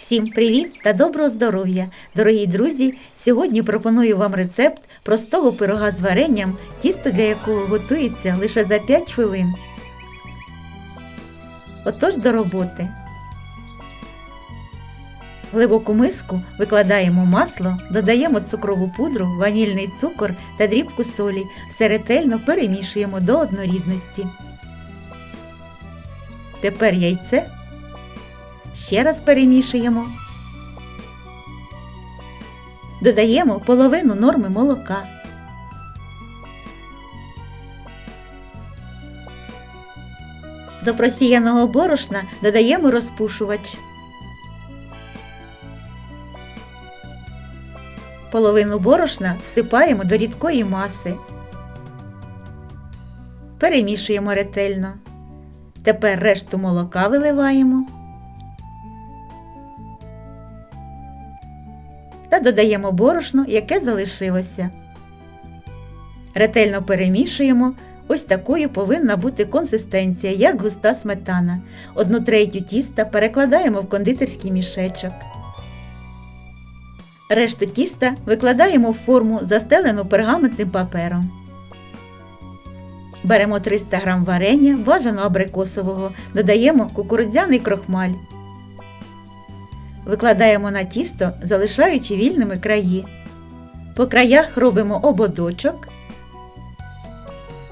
Всім привіт та доброго здоров'я! Дорогі друзі! Сьогодні пропоную вам рецепт простого пирога з варенням, тісто для якого готується лише за 5 хвилин. Отож до роботи. В глибоку миску викладаємо масло, додаємо цукрову пудру, ванільний цукор та дрібку солі. Все ретельно перемішуємо до однорідності. Тепер яйце Ще раз перемішуємо. Додаємо половину норми молока. До просіяного борошна додаємо розпушувач. Половину борошна всипаємо до рідкої маси. Перемішуємо ретельно. Тепер решту молока виливаємо. Та додаємо борошно, яке залишилося. Ретельно перемішуємо. Ось такою повинна бути консистенція, як густа сметана. Одну третю тіста перекладаємо в кондитерський мішечок. Решту тіста викладаємо в форму, застелену пергаментним папером. Беремо 300 г варення, бажано абрикосового, додаємо кукурудзяний крохмаль. Викладаємо на тісто, залишаючи вільними краї. По краях робимо ободочок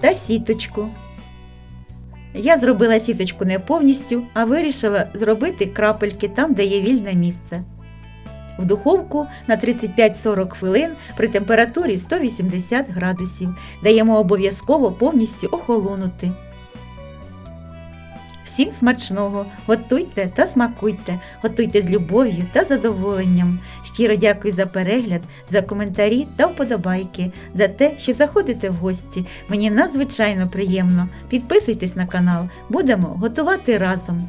та сіточку. Я зробила сіточку не повністю, а вирішила зробити крапельки там, де є вільне місце. В духовку на 35-40 хвилин при температурі 180 градусів даємо обов'язково повністю охолонути. Всім смачного! Готуйте та смакуйте, готуйте з любов'ю та задоволенням. Щиро дякую за перегляд, за коментарі та вподобайки, за те, що заходите в гості. Мені надзвичайно приємно. Підписуйтесь на канал, будемо готувати разом.